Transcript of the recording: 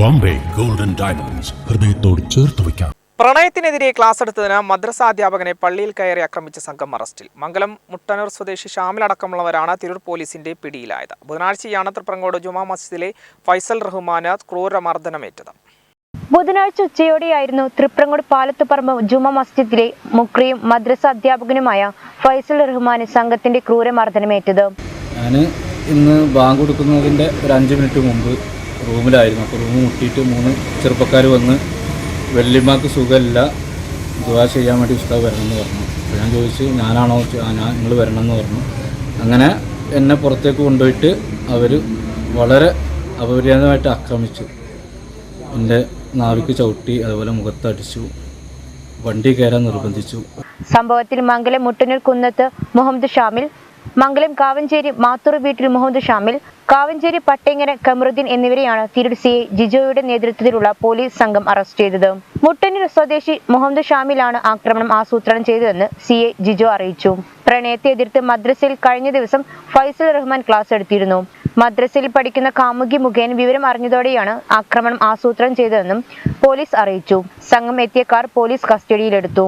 Bombay. Golden diamonds ഹൃദയത്തോട് ചേർത്ത് വയ്ക്കാം. പ്രണയത്തിനെതിരെ ക്ലാസ് എടുത്തതിന് മദ്രസാധ്യാപകനെ പള്ളിയിൽ കയറി ആക്രമിച്ച സംഘം അറസ്റ്റിൽ. മംഗലം മുട്ടനൂർ സ്വദേശി ഷാമിലടക്കമുള്ളവരാണ് തിരൂർ പോലീസിന്റെ പിടിയിലായത്. ബുധനാഴ്ചയാണ് തൃപ്രങ്ങോട് ജുമാ മസ്ജിദിലെ ഫൈസൽ റഹ്മാന് ക്രൂരമർദ്ദനമേറ്റത്. ബുധനാഴ്ച ഉച്ചയോടെയായിരുന്നു തൃപ്രങ്ങോട് പാലത്തുപറമ്പ് ജുമ മസ്ജിദിലെ മുക്രിയും മദ്രസ അധ്യാപകനുമായ ഫൈസൽ റഹ്മാന് സംഘത്തിന്റെ ക്രൂരമർദ്ദനമേറ്റത്. ഞാൻ ഇന്ന് ബാങ്ക് കൊടുക്കുന്നതിന്റെ ഒരു അഞ്ച് മിനിറ്റ് മുമ്പ് റൂമിലായിരുന്നു. അപ്പോൾ റൂം മുട്ടിയിട്ട് മൂന്ന് ചെറുപ്പക്കാർ വന്ന് വെള്ളിമാക്ക് സുഖമില്ല ദുവാ ചെയ്യാൻ വേണ്ടി ഉസ്താവ് വരണമെന്ന് പറഞ്ഞു. അപ്പോൾ ഞാൻ ചോദിച്ചു ഞാനാണോ ഞാൻ നിങ്ങൾ വരണമെന്ന് പറഞ്ഞു. അങ്ങനെ എന്നെ പുറത്തേക്ക് കൊണ്ടുപോയിട്ട് അവർ വളരെ അപര്യാതമായിട്ട് ആക്രമിച്ചു. എന്റെ നാവിക്ക് ചവിട്ടി അതുപോലെ മുഖത്തടിച്ചു വണ്ടി കയറാൻ നിർബന്ധിച്ചു. സംഭവത്തിൽ മംഗലം മുട്ടനൂർ കുന്നത്ത് മുഹമ്മദ് ഷാമിൽ മംഗലം കാവഞ്ചേരി മാത്തൂർ വീട്ടിൽ മുഹമ്മദ് ഷാമിൽ കാവഞ്ചേരി പട്ടേങ്ങര കമറുദ്ദീൻ എന്നിവരെയാണ് തിരൂർ സി ജിജോയുടെ നേതൃത്വത്തിലുള്ള പോലീസ് സംഘം അറസ്റ്റ് ചെയ്തത്. മുട്ടന്നൂർ സ്വദേശി മുഹമ്മദ് ഷാമിലാണ് ആക്രമണം ആസൂത്രണം ചെയ്തതെന്ന് സി എ ജിജോ അറിയിച്ചു. പ്രണയത്തെ എതിർത്ത് മദ്രസയിൽ കഴിഞ്ഞ ദിവസം ഫൈസൽ റഹ്മാൻ ക്ലാസ് എടുത്തിരുന്നു. മദ്രസയിൽ പഠിക്കുന്ന കാമുകി മുഖേന വിവരം അറിഞ്ഞതോടെയാണ് ആക്രമണം ആസൂത്രണം ചെയ്തതെന്നും പോലീസ് അറിയിച്ചു. സംഘം എത്തിയ കാർ പോലീസ് കസ്റ്റഡിയിലെടുത്തു.